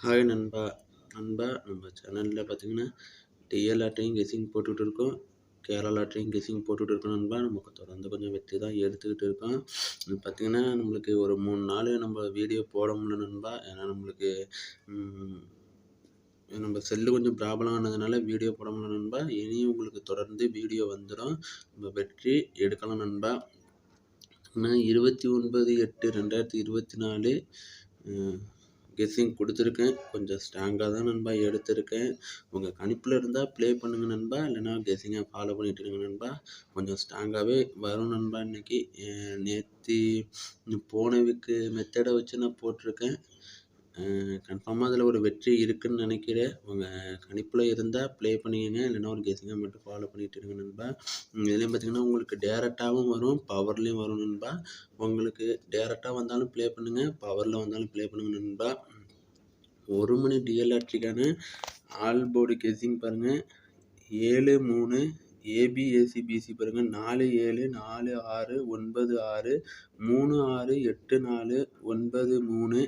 Hi நண்பா. நண்பா நம்ம சேனலில் பார்த்தீங்கன்னா டிஎல் லாட்ரியும் கெஸிங் போட்டுக்கிட்டு இருக்கோம். கேரளா லாட்ரியும் கெஸிங் போட்டுக்கிட்டு இருக்கோம் நண்பா. நமக்கு தொடர்ந்து கொஞ்சம் வெற்றி தான் எடுத்துக்கிட்டு இருக்கோம். பார்த்தீங்கன்னா நம்மளுக்கு ஒரு மூணு நாள் நம்ம வீடியோ போட முடியல நண்பா. ஏன்னா நம்மளுக்கு நம்ம செல்லு கொஞ்சம் ப்ராப்ளம் ஆனதுனால வீடியோ போட முடியல நண்பா. இனியும் உங்களுக்கு தொடர்ந்து வீடியோ வந்துடும். நம்ம வெற்றி எடுக்கலாம் நண்பா. நான் இருபத்தி ஒன்பது எட்டு ரெண்டாயிரத்தி இருபத்தி நாலு கெஸ்ஸிங் கொடுத்துருக்கேன். கொஞ்சம் ஸ்ட்ராங்காக தான் நண்பா எடுத்திருக்கேன். உங்கள் கணிப்பில் இருந்தால் ப்ளே பண்ணுங்கள் நண்பா. இல்லைனா கெஸ்ஸிங்கை ஃபாலோ பண்ணிகிட்டு இருங்க நண்பா. கொஞ்சம் ஸ்ட்ராங்காகவே வரும் நண்பா இன்னைக்கு. நேற்று போன வீக்கு மெத்தடை வச்சு நான் போட்டிருக்கேன். கன்ஃபார்மாக அதில் ஒரு வெற்றி இருக்குதுன்னு நினைக்கிறேன். உங்கள் கணிப்பில் இருந்தால் ப்ளே பண்ணிக்கோங்க. இல்லைன்னா ஒரு கெஸ்ஸிங்கை மட்டும் ஃபாலோ பண்ணிகிட்டு இருங்க நண்பா. இதுலேயும் பார்த்தீங்கன்னா உங்களுக்கு டேரெக்டாகவும் வரும் பவர்லேயும் வரும் நண்பா. உங்களுக்கு டேரெக்டாக வந்தாலும் ப்ளே பண்ணுங்கள் பவரில் வந்தாலும் ப்ளே பண்ணுங்கள் நண்பா. ஒரு மணி டிஎல்ஆர்டிக்கான ஆல் போர்டு கெஸ்ஸிங் பாருங்கள் ஏழு மூணு ஏபிஏசிபிசி பாருங்கள் நாலு ஏழு நாலு ஆறு ஒன்பது ஆறு மூணு ஆறு எட்டு நாலு ஒன்பது மூணு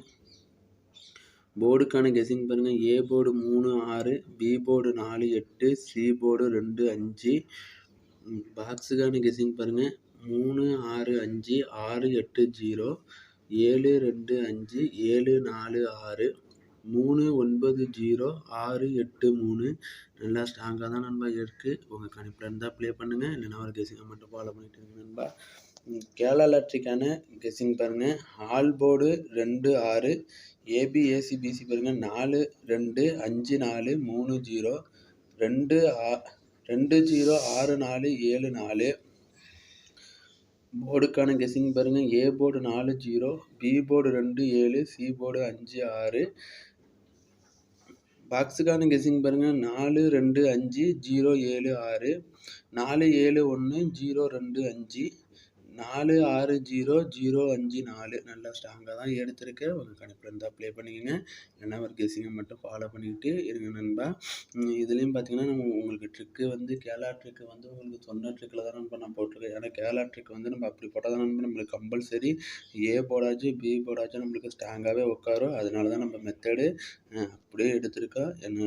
போர்டுக்கான கெஸ்ஸிங் பாருங்கள் ஏ போர்டு மூணு ஆறு பி போர்டு நாலு எட்டு சி போர்டு ரெண்டு அஞ்சு. பாக்ஸுக்கான கெஸ்ஸிங் பாருங்கள் மூணு ஆறு அஞ்சு ஆறு எட்டு ஜீரோ ஏழு ரெண்டு அஞ்சு ஏழு நாலு ஆறு மூணு ஒன்பது ஜீரோ ஆறு எட்டு மூணு. நல்லா ஸ்ட்ராங்காக தான் நண்பா இருக்குது உங்கள் கணிப்பில் இருந்தால் ப்ளே பண்ணுங்கள் இல்லைனா ஒரு கெஸ்ஸிங்கை மட்டும் ஃபாலோ பண்ணிட்டு இருங்க நண்பா. கேரளா லாட்ரிக்கான கெஸ்ஸிங் பாருங்கள் ஆல் போர்டு ரெண்டு ஆறு ஏபி பிசி பாருங்கள் நாலு ரெண்டு அஞ்சு நாலு மூணு ஜீரோ. ரெண்டு ஆ ரெண்டு ஜீரோ ஆறு நாலு ஏழு நாலு. போர்டுக்கான கெஸ்ஸிங் பாருங்கள் ஏ போர்டு நாலு ஜீரோ. பி போர்டு ரெண்டு ஏழு. சி போர்டு அஞ்சு ஆறு. பாக்ஸுக்கான கெஸ்ஸிங் பாருங்கள் நாலு ரெண்டு அஞ்சு ஜீரோ ஏழு ஆறு. நாலு ஏழு ஒன்று ஜீரோ ரெண்டு அஞ்சு. நாலு ஆறு ஜீரோ ஜீரோ அஞ்சு நாலு. நல்லா ஸ்ட்ராங்காக தான் எடுத்திருக்கேன் உங்கள் கணிப்பில் இருந்தால் ப்ளே பண்ணிக்கங்க. என்ன ஒரு கெஸ்ஸிங்கை மட்டும் ஃபாலோ பண்ணிக்கிட்டு இருங்க நண்பா. இதுலேயும் பார்த்தீங்கன்னா நம்ம உங்களுக்கு ட்ரிக்கு வந்து கேரளா ட்ரிக்கு வந்து உங்களுக்கு சொன்ன ட்ரிக்கில் தான் நண்பா நான் போட்டிருக்கேன். ஏன்னா கேரளா ட்ரிக் வந்து நம்ம அப்படி போட்டால் தான் நண்பா நம்மளுக்கு கம்பல்சரி ஏ போடாச்சு பி போடாச்சும் நம்மளுக்கு ஸ்ட்ராங்காகவே உட்காரும். அதனால தான் நம்ம மெத்தடு அப்படியே எடுத்திருக்கா. என்ன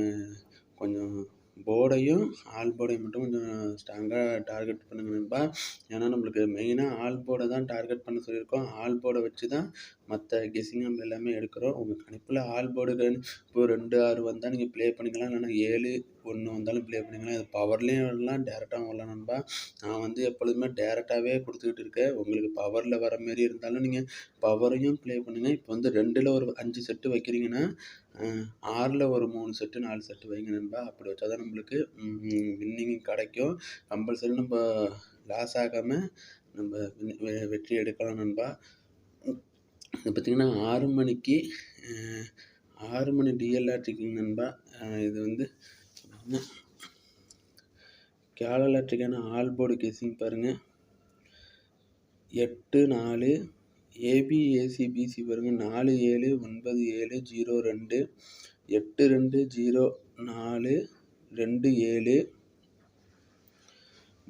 கொஞ்சம் போர்டையும் ஆல் போர்டையும் மட்டும் கொஞ்சம் ஸ்ட்ராங்காக டார்கெட் பண்ணுங்க நண்பா ஏன்னா நம்மளுக்கு மெயினாக ஆல் போர்டை தான் டார்கெட் பண்ண சொல்லியிருக்கோம். ஆல் போர்டை வச்சு தான் மற்ற கெஸ்ஸிங் நம்ம எல்லாமே எடுக்கிறோம். உங்கள் கணிப்பில் ஆல் போர்டு இப்போ ரெண்டு ஆறு வந்தால் நீங்கள் ப்ளே பண்ணிக்கலாம். இல்லைன்னா ஏழு ஒன்று வந்தாலும் ப்ளே பண்ணிக்கலாம். இது பவர்லேயும் வரலாம் டேரெக்டாகவும் வரலாம் நண்பா. நான் வந்து எப்பொழுதுமே டேரெக்டாகவே கொடுத்துக்கிட்டு இருக்கேன். உங்களுக்கு பவரில் வர மாரி இருந்தாலும் நீங்கள் பவரையும் ப்ளே பண்ணுங்கள் இப்போ வந்து ரெண்டில் ஒரு அஞ்சு செட்டு வைக்கிறீங்கன்னா ஆறில் ஒரு மூணு செட்டு நாலு செட்டு வைங்க நண்பா. அப்படி வச்சா தான் நம்மளுக்கு வின்னிங் கிடைக்கும். கம்பல்சரி நம்ம லாஸ் ஆகாமல் நம்ம வெ- வெற்றி எடுக்கலாம் நண்பா. இது பார்த்திங்கன்னா ஆறு மணிக்கு ஆறு மணி டிஎல்ஆர்டிக்கு நண்பா இது வந்து என்ன? ஆல் போர்டு கேசிங் பாருங்கள் எட்டு நாலு ஏபிஏசி பிசி பாருங்கள் நாலு ஏழு ஒன்பது ஏழு ஜீரோ ரெண்டு. எட்டு ரெண்டு ஜீரோ நாலு ரெண்டு ஏழு.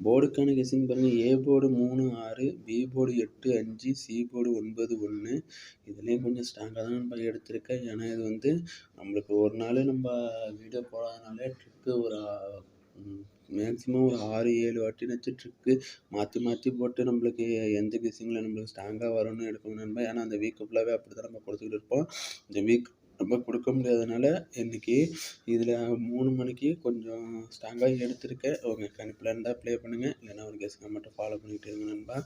போர்டுக்கான கெஸ்ஸிங் பாருங்கள் ஏ போர்டு மூணு ஆறு பி போர்டு எட்டு அஞ்சு சி போர்டு ஒன்பது ஒன்று இதுலேயும் கொஞ்சம் ஸ்ட்ராங்காக தான் நம்ம எடுத்திருக்கேன் ஏன்னா இது வந்து நம்மளுக்கு ஒரு நாள் நம்ம வீடியோ போடாதனாலே ட்ரிக்கு ஒரு மேக்ஸிமம் ஒரு ஆறு ஏழு வாட்டி வச்சு ட்ரிக்கு மாற்றி மாற்றி போட்டு நம்மளுக்கு எந்த கெஸ்ஸிங்கில் நம்மளுக்கு ஸ்ட்ராங்காக வரும்னு எடுக்கணும் நண்பா. ஏன்னா அந்த வீக்கு ஃபுல்லாகவே அப்படி தான் நம்ம கொடுத்துக்கிட்டு இருப்போம். இந்த வீக் நம்ம கொடுக்க முடியாதனால இன்றைக்கி இதில் மூணு மணிக்கு கொஞ்சம் ஸ்ட்ராங்காக எடுத்திருக்கேன் உங்கள் கணிப்பில் இருந்தால் ப்ளே பண்ணுங்கள் இல்லைன்னா ஒரு கெஸ்ஸிங்கை மட்டும் ஃபாலோ பண்ணிகிட்டு இருங்க நண்பா.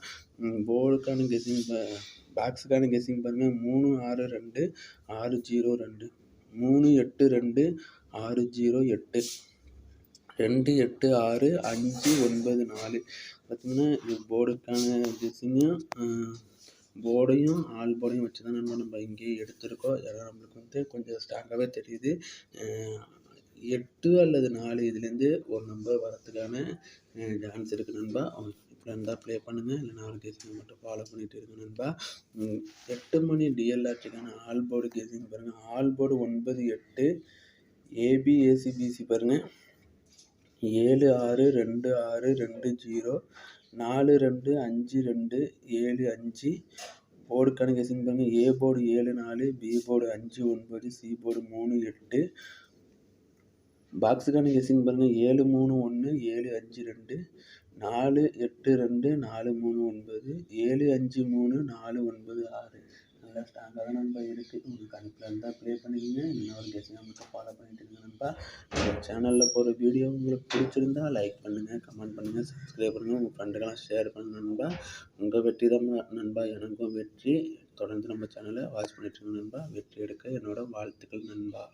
போர்டுக்கான கெஸ்ஸிங் பாக்ஸுக்கான கெஸ்ஸிங் பாருங்கள் மூணு ஆறு ரெண்டு ஆறு ஜீரோ ரெண்டு. மூணு எட்டு ரெண்டு ஆறு ஜீரோ எட்டு. ரெண்டு எட்டு ஆறு அஞ்சு ஒன்பது நாலு. பார்த்தீங்கன்னா இது போர்டுக்கான கெஸ்ஸிங்கும் போர்டையும் ஆல் போர்டையும் வச்சு தான் நம்ம நம்ம இங்கேயே எடுத்திருக்கோம். ஏன்னா நம்மளுக்கு வந்து கொஞ்சம் ஸ்ட்ராங்காகவே தெரியுது. எட்டு அல்லது நாலு இதுலேருந்து ஒரு நம்பர் வரத்துக்கான சான்ஸ் இருக்குது நண்பா. இப்படி இருந்தால் ப்ளே பண்ணுங்கள் இல்லை நாலு கெஸ்ஸிங் மட்டும் ஃபாலோ பண்ணிகிட்டு இருங்க நண்பா. எட்டு மணி டிஎல்ஆர்டிக்கான ஆல் போர்டு கெஸ்ஸிங் பாருங்கள் ஆல் போர்டு ஒன்பது எட்டு A B A C B C பாருங்கள் ஏழு ஆறு ரெண்டு ஆறு ரெண்டு ஜீரோ நாலு ரெண்டு அஞ்சு ரெண்டு ஏழு அஞ்சு. போர்டுக்கான கெஸிங் பாருங்கள் ஏ போர்டு ஏழு நாலு பி போர்டு அஞ்சு ஒன்பது சி போர்டு மூணு எட்டு. பாக்ஸுக்கான கெஸிங் பாருங்கள் ஏழு மூணு ஒன்று ஏழு அஞ்சு ரெண்டு. நாலு எட்டு ரெண்டு நாலு மூணு ஒன்பது. ஏழு அஞ்சு மூணு நாலு ஒன்பது ஆறு. நல்லா ஸ்ட்ராங்காக தான் நண்பா இருக்குது உங்களுக்கு கணக்கில் இருந்தால் ப்ளே பண்ணிக்கிங்க. இன்னொரு கெஸ்ட் மட்டும் ஃபாலோ பண்ணிட்டு இருங்க நண்பா. நம்ம சேனலில் போகிற வீடியோ உங்களுக்கு பிடிச்சிருந்தா லைக் பண்ணுங்கள் கமெண்ட் பண்ணுங்கள் சப்ஸ்கிரைப் பண்ணுங்கள் உங்கள் ஃப்ரெண்டுக்கெல்லாம் ஷேர் பண்ணுங்கள் நண்பா. உங்கள் வெற்றி தான் நண்பா. எனக்கும் வெற்றி. தொடர்ந்து நம்ம சேனலை வாட்ச் பண்ணிட்டு இருங்க நண்பா. வெற்றி எடுக்க என்னோட வாழ்த்துக்கள் நண்பா.